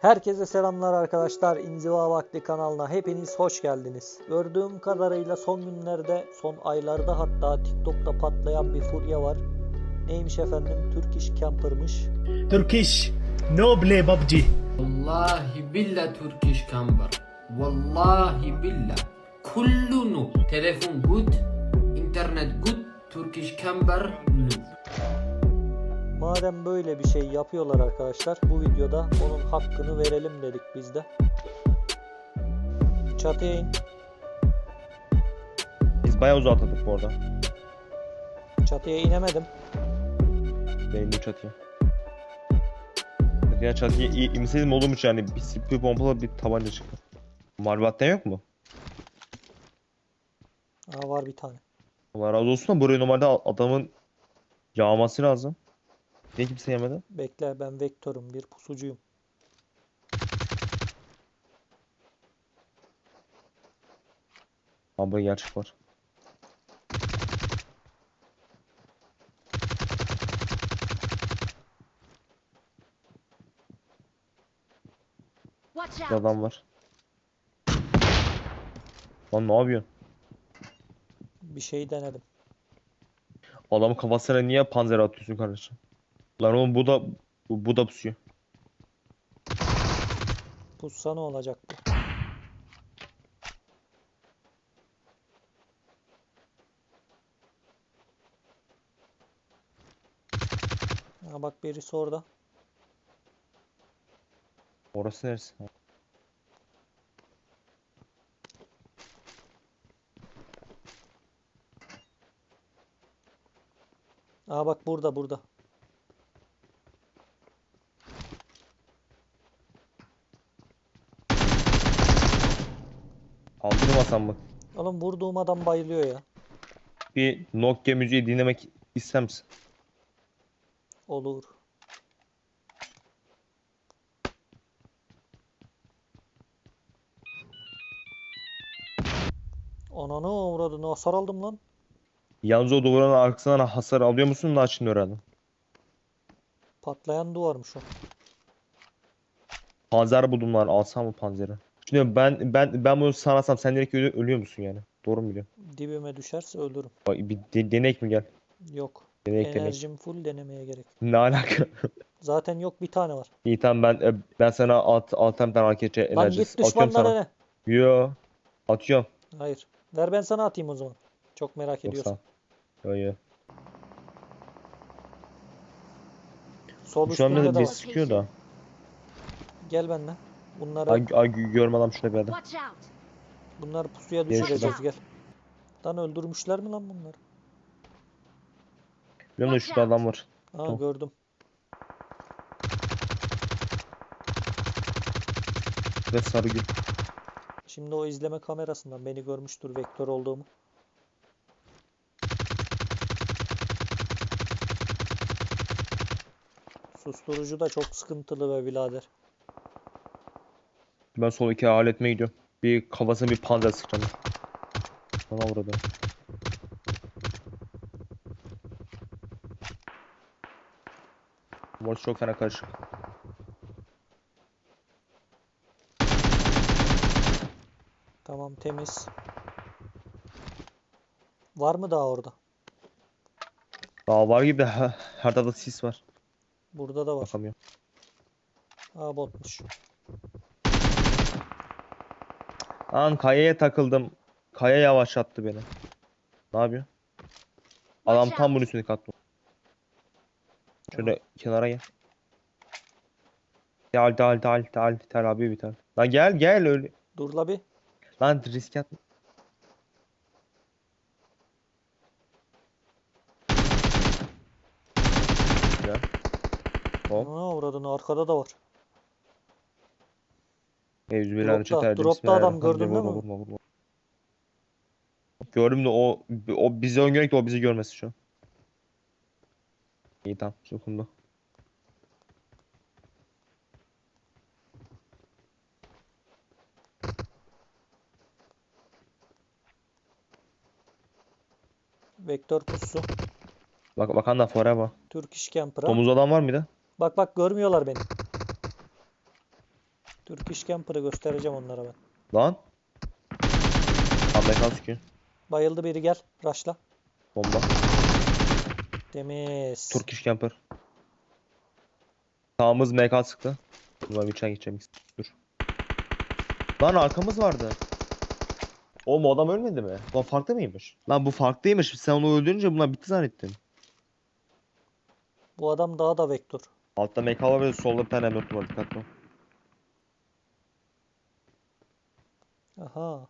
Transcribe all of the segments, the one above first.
Herkese selamlar arkadaşlar. İnziva Vakti kanalına hepiniz hoş geldiniz. Gördüğüm kadarıyla son günlerde, son aylarda hatta TikTok'ta patlayan bir furya var. Neymiş efendim? Turkish Camper'mış. Turkish Noble PUBG. Vallahi billah Turkish Camper. Vallahi billah. Kullunu. Telefon good, internet good, Turkish Camper Madem böyle bir şey yapıyorlar arkadaşlar, bu videoda onun hakkını verelim dedik biz de. Çatıya in. Biz bayağı uzağa atladık bu arada. Çatıya inemedim. Benim bu çatıya. Ya çatıya imseydim olurmuş yani. Bir sıkı pompalı bir tabanca çıktı. Marbatten yok mu? Aa var bir tane. Allah razı olsun da buraya normalde adamın yağması lazım. Niye kimse yemedi? Bekle ben vektörüm, bir pusucuyum. Abi gerçek var. Bir adam var. Lan ne yapıyorsun? Bir şey denedim. Adamın kafasına niye panzer atıyorsun kardeşim? Lan oğlum bu da bu, bu da pusuyor. Pussa ne olacak bu? Ha bak birisi orada. Orası neresi? Ha. Aa bak burada burada. Aldırmasam mı? Oğlum vurduğum adam bayılıyor ya. Bir Nokia müziği dinlemek ister misin? Olur. Ananı avradını hasar aldım lan. Yalnız o duvarın arkasından hasar alıyor musun daha şimdi öğrendim. Patlayan duvarmış o. Panzer buldum lan alsam mı panzeri? Şimdi ben ben ben bunu sanarsam sen direkt ölü- ölüyor musun yani? Doğru mu biliyorum? Dibime düşerse ölürüm. Bir de, denek mi gel? Yok. Denek denek. Enerjim full denemeye gerek. Ne alaka? Zaten yok bir tane var. İyi tamam ben e, ben sana at atam tane hareketçi Lan enerjisi git atıyorum düşmanlara sana. ne? Yo. Atıyorum. Hayır. Ver ben sana atayım o zaman. Çok merak ediyorsun. ol. Yo yo. Sol Şu an üstünde bir de var. sıkıyor da. Gel benimle. Bunları Ay, ay görme adam şurada bir adam. Watch out! bunları pusuya Gel düşüreceğiz şuradan. gel. Lan öldürmüşler mi lan bunları? Biliyorum da şurada adam var. Ha Tamam. gördüm. Ve sarı gül. Şimdi o izleme kamerasından beni görmüştür vektör olduğumu. Susturucu da çok sıkıntılı be birader. Ben sol iki halletmeye gidiyorum. Bir kafasına bir panzer sıkacağım. Bana vurdu. Burası çok fena karışık. Tamam temiz. Var mı daha orada? Daha var gibi de her, her tarafta sis var. Burada da var. Bakamıyorum. Aa botmuş. Lan kayaya takıldım. Kaya yavaşlattı beni. Ne yapıyor? Adam tam bunun üstüne kattı. Şöyle kenara gel. Gel gel gel gel gel abi bir tane. Lan gel gel öyle. Dur la bir. Lan risk atma. Gel. Hop. Aa uğradın arkada da var. Euzubillahimineşşeytanirracim. dropta adam gördün değil Vurma, vurma. Gördüm de o o bizi öngörerek de o bizi görmesin şu an. İyi tamam sokundu. Vektör pusu. Bak bakan da forever. Turkish Camper ha. Domuz adam var mıydı? Bak bak görmüyorlar beni. Türk iş camper'ı göstereceğim onlara ben. Lan. Amerikan sıkıyor. Bayıldı biri gel. Raşla. Bomba. Temiz. Turkish Camper. Sağımız MK sıktı. Ulan geçen geçeceğim. Dur. Lan arkamız vardı. Oğlum o adam ölmedi mi? Lan farklı mıymış? Lan bu farklıymış. Sen onu öldürünce bunlar bitti zannettim. Bu adam daha da vektör. Altta MK var ve solda bir tane M4 var. Dikkatli Aha.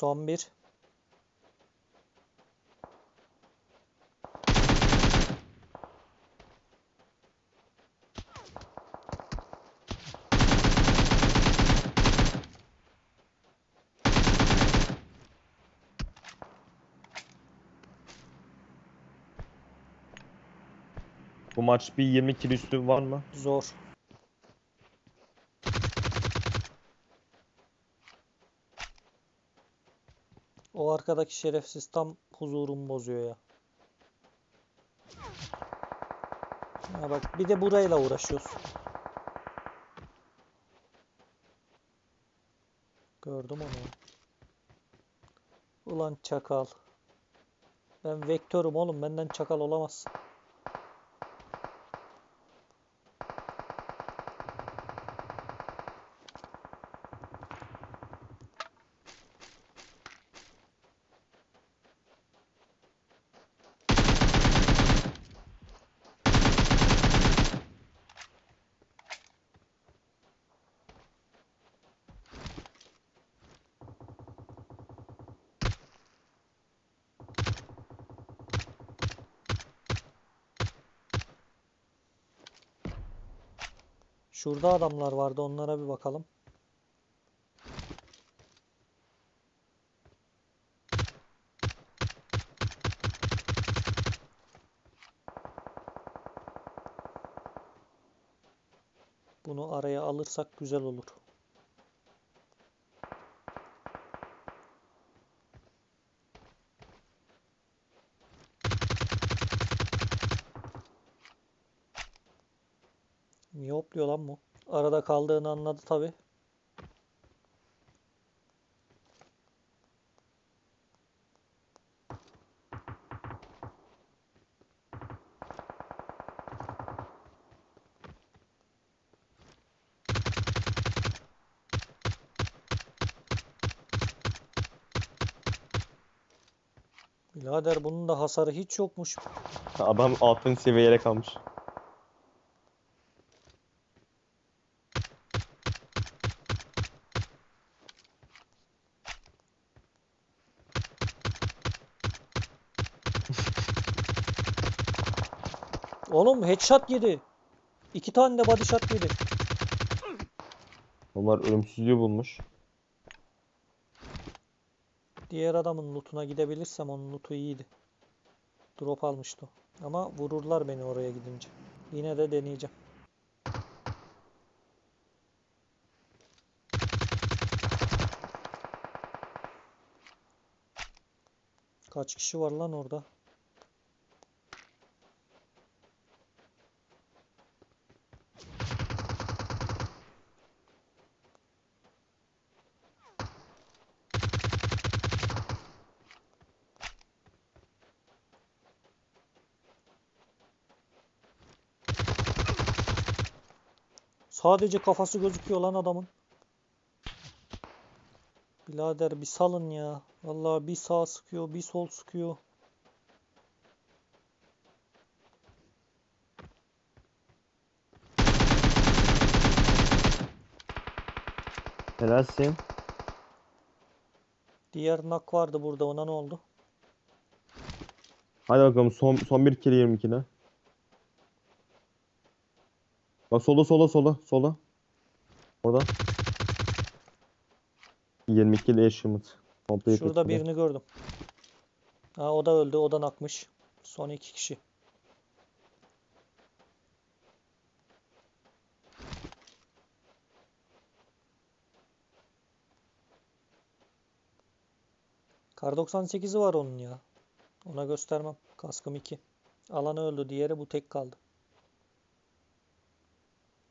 Son bir. Bu maç bir 20 kill üstü var mı? Zor. O arkadaki şerefsiz tam huzurumu bozuyor ya. Ya bak bir de burayla uğraşıyoruz. Gördüm onu. Ulan çakal. Ben vektörüm oğlum benden çakal olamaz. Şurada adamlar vardı onlara bir bakalım. Bunu araya alırsak güzel olur. Niye hopluyor lan bu? Arada kaldığını anladı tabi. Birader bunun da hasarı hiç yokmuş. Adam altın seviyeye kalmış. Oğlum headshot yedi. İki tane de body shot yedi. Onlar ölümsüzlüğü bulmuş. Diğer adamın lootuna gidebilirsem onun lootu iyiydi. Drop almıştı. Ama vururlar beni oraya gidince. Yine de deneyeceğim. Kaç kişi var lan orada? Sadece kafası gözüküyor lan adamın. Birader bir salın ya. Vallahi bir sağ sıkıyor, bir sol sıkıyor. Helalsin. Diğer nak vardı burada ona ne oldu? Hadi bakalım son son bir kere 22 ne? Bak solda solda solda solda. Orada. 22 ile. Complete Şurada birini gördüm. Ha o da öldü. O da nakmış. Son iki kişi. Kar 98'i var onun ya. Ona göstermem. Kaskım 2. Alanı öldü. Diğeri bu tek kaldı.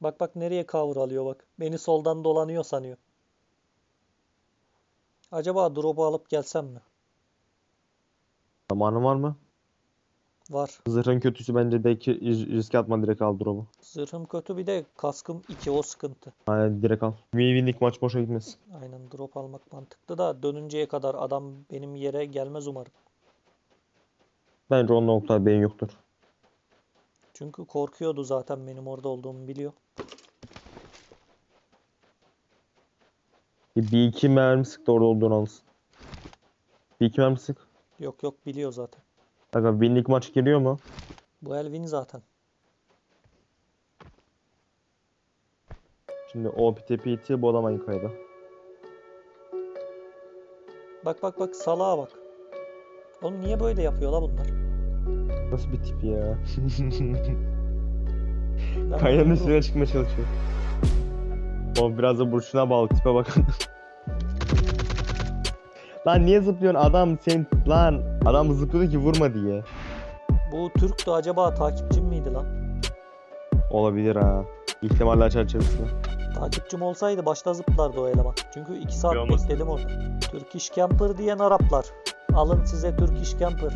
Bak bak nereye cover alıyor bak. Beni soldan dolanıyor sanıyor. Acaba drop'u alıp gelsem mi? Zamanın var mı? Var. Zırhın kötüsü bence de ki riske atma direkt al drop'u. Zırhım kötü bir de kaskım 2 o sıkıntı. Aynen direkt al. Winlik maç boşa gitmesin. Aynen drop almak mantıklı da dönünceye kadar adam benim yere gelmez umarım. Bence onun noktada beyin yoktur. Çünkü korkuyordu zaten benim orada olduğumu biliyor. Bir, iki mermi sık da orada olduğunu alsın. Bir iki mermi sık. Yok yok biliyor zaten. Kanka winlik maç geliyor mu? Bu el win zaten. Şimdi o piti piti bu adam aynı kayda. Bak bak bak salağa bak. Oğlum niye böyle yapıyor la bunlar? Nasıl bir tip ya? Kayanın üstüne çıkmaya çalışıyor. O biraz da burçuna bağlı tipe bak. lan niye zıplıyorsun adam sen lan adam zıplıyordu ki vurma diye. Bu Türk de acaba takipçim miydi lan? Olabilir ha. İhtimaller çerçevesinde. Takipçim olsaydı başta zıplardı o eleman. Çünkü 2 saat olmasın. bekledim orada. Turkish Camper diyen Araplar. Alın size Turkish Camper.